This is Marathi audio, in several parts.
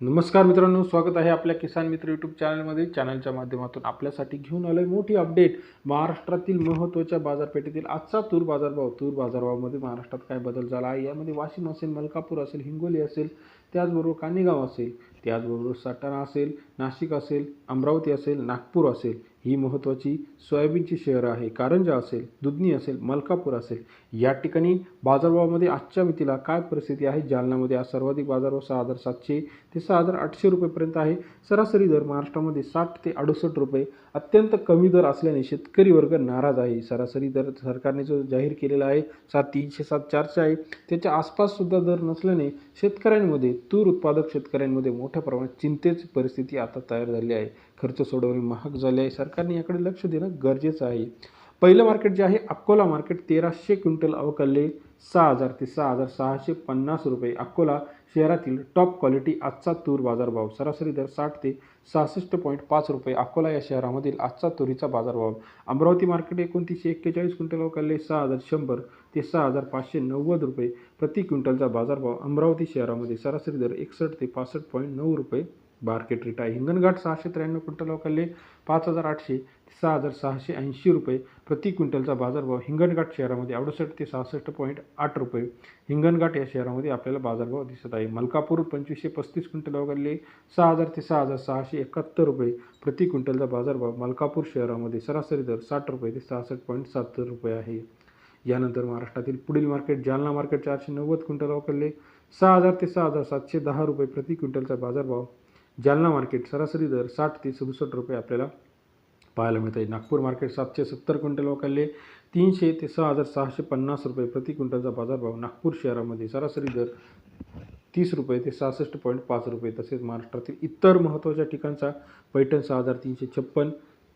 नमस्कार मित्रांनो स्वागत आहे आपल्या किसान मित्र यूट्यूब चॅनलमध्ये चॅनलच्या माध्यमातून आपल्यासाठी घेऊन आलो आहे मोठी अपडेट महाराष्ट्रातील महत्त्वाच्या बाजारपेठेतील आजचा तूर बाजारभाव. तूर बाजारभावामध्ये महाराष्ट्रात काय बदल झाला आहे? यामध्ये वाशिम असेल मलकापूर असेल हिंगोली असेल त्याचबरोबर कानेगाव असेल त्याचबरोबर सटाणा असेल नाशिक असेल अमरावती असेल नागपूर असेल. ही महत्त्वाची सोयाबीनची शहरं आहे. कारंजा असेल दुधनी असेल मलकापूर असेल या ठिकाणी बाजारभावामध्ये आजच्या मितीला काय परिस्थिती आहे? जालन्यामध्ये आज सर्वाधिक बाजारभाव सहा हजार सातशे ते सहा हजार आठशे रुपयेपर्यंत आहे. सरासरी दर महाराष्ट्रामध्ये साठ ते अडुसष्ट रुपये. अत्यंत कमी दर असल्याने शेतकरी वर्ग नाराज आहे. सरासरी दर सरकारने जो जाहीर केलेला आहे सात तीनशे सात चारशे आहे. त्याच्या आसपाससुद्धा दर नसल्याने शेतकऱ्यांमध्ये तूर उत्पादक शेतकऱ्यांमध्ये मोठ्या प्रमाणात चिंतेची परिस्थिती आता तयार झाली आहे. खर्च सोडवणे महाग झाले आहे. सरकारने याकडे लक्ष देणं गरजेचं आहे. पहिलं मार्केट जे आहे अकोला मार्केट तेराशे क्विंटल अवकलले सहा हजार ते सहा हजार सहाशे पन्नास रुपये. अकोला शहरातील टॉप क्वालिटी आजचा तूर बाजारभाव सरासरी दर साठ ते सहासष्ट पॉईंट पाच रुपये. अकोला या शहरामधील आजचा तुरीचा बाजारभाव अमरावती मार्केट एकोणतीसशे एक्केचाळीस क्विंटल अवकलले सहा हजार शंभर ते सहा हजार पाचशे नव्वद रुपये प्रति क्विंटलचा बाजारभाव अमरावती शहरामध्ये सरासरी दर एकसष्ट ते पासष्ट पॉईंट नऊ रुपये मार्केट रेट आहे. हिंगणघाट सहाशे त्र्याण्णव क्विंटल अवकाले पाच हजार आठशे ते सहा हजार सहाशे ऐंशी रुपये प्रति क्विंटलचा बाजारभाव हिंगणघाट शहरामध्ये अडुसष्ट ते सहासष्ट पॉईंट आठ रुपये. हिंगणघाट या शहरामध्ये आपल्याला बाजारभाव दिसत आहे. मलकापूर पंचवीसशे पस्तीस क्विंटल अवकाले सहा हजार ते सहा हजार सहाशे एकाहत्तर रुपये प्रति क्विंटलचा बाजारभाव मलकापूर शहरामध्ये सरासरी दर साठ रुपये ते सहासष्ट पॉईंट सत्तर रुपये आहे. यानंतर महाराष्ट्रातील पुढील मार्केट जालना मार्केट चारशे नव्वद क्विंटल अवकाले सहा हजार ते सहा हजार सातशे दहा रुपये प्रति क्विंटलचा बाजारभाव जालना मार्केट सरासरी दर साठ ते सदुसष्ट रुपये आपल्याला पाहायला मिळत. आहे नागपूर मार्केट सातशे सत्तर क्विंटल वकालले तीनशे ते सहा हजार सहाशे पन्नास रुपये प्रति क्विंटलचा बाजारभाव नागपूर शहरामध्ये सरासरी दर तीस रुपये ते सहासष्ट पॉईंट पाच रुपये तसेच महाराष्ट्रातील इतर महत्त्वाच्या ठिकाणचा पैठण सहा हजार तीनशे छप्पन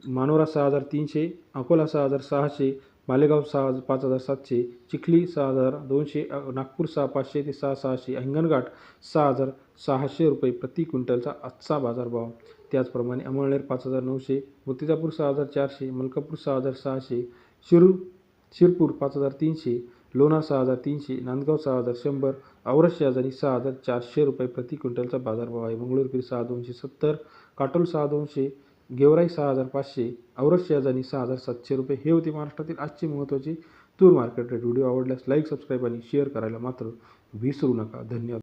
मानोरा सहा हजार तीनशे अकोला सहा हजार सहाशे मालेगाव सहा हजार पाच हजार सातशे चिखली सहा हजार दोनशे नागपूर सहा पाचशे ते सहा सहाशे हिंगणघाट सहा हजार सहाशे रुपये प्रति क्विंटलचा आजचा बाजारभाव. त्याचप्रमाणे अमळनेर पाच हजार नऊशे मुर्तिजापूर सहा हजार चारशे मलकापूर सहा हजार सहाशे शिरू शिरपूर पाच हजार तीनशे लोणार सहा हजार तीनशे नांदगाव सहा हजार शंभर औरस आजारी सहा हजार चारशे रुपये प्रति क्विंटलचा बाजारभाव आहे. मंगळूरपीर सहा दोनशे सत्तर काटोल सहा दोनशे गेवराई सहा हजार पाचशे औरस शेजारी सहा हजार सातशे रुपये. हे होते महाराष्ट्रातील आजचे महत्त्वाचे तूर मार्केट रेट व्हिडिओ आवडल्यास लाईक सबस्क्राईब आणि शेअर करायला मात्र विसरू नका. धन्यवाद.